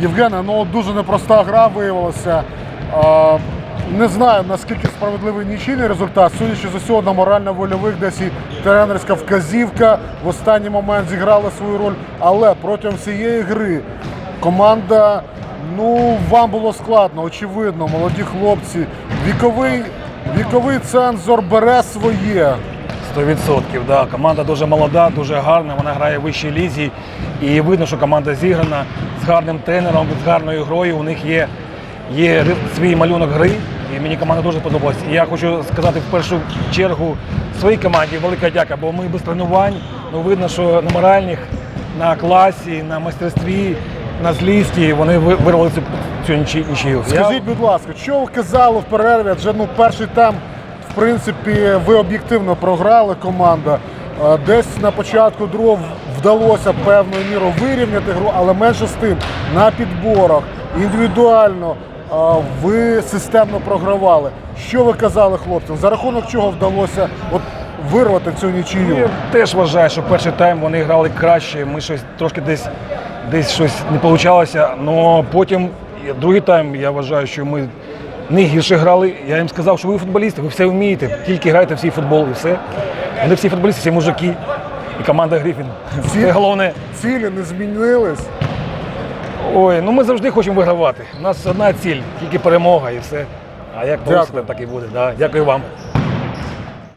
Євгене, ну дуже непроста гра виявилася. Не знаю наскільки справедливий нічийний результат. Судячи з усього на морально-вольових, десь і тренерська вказівка в останній момент зіграла свою роль. Але протягом всієї гри команда, ну вам було складно, очевидно, молоді хлопці. Віковий, віковий цензор бере своє. 100%. Да. Команда дуже молода, дуже гарна. Вона грає в вищій лізі. І видно, що команда зіграна з гарним тренером, з гарною грою. У них є, є свій малюнок гри. І мені команда дуже подобалась. І я хочу сказати в першу чергу своїй команді велика дяка, бо ми без тренувань. Ну видно, що на моральних, на класі, на майстерстві, на злісті вони ви- вирвали цю, цю нічию. Скажіть, будь ласка, що ви казали в перерві? Адже ну перший там, в принципі, ви об'єктивно програли команда. Е, Десь на початку другого вдалося певною мірою вирівняти гру, але менше з тим на підборах індивідуально е, ви системно програвали. Що ви казали хлопцям? За рахунок чого вдалося от вирвати цю нічию? Я теж вважаю, що перший тайм вони грали краще. Ми щось трошки десь, десь щось не вийшло. Але потім другий тайм я вважаю, що ми не гірше грали. Я їм сказав, що ви футболісти, ви все вмієте, тільки грайте всі футбол і все. Вони всі футболісти, всі мужики. І команда Грифін. Це головне. Цілі не змінились. Ой, ну ми завжди хочемо вигравати. У нас одна ціль, тільки перемога і все. А як Дякую. так і буде. Да. Дякую вам.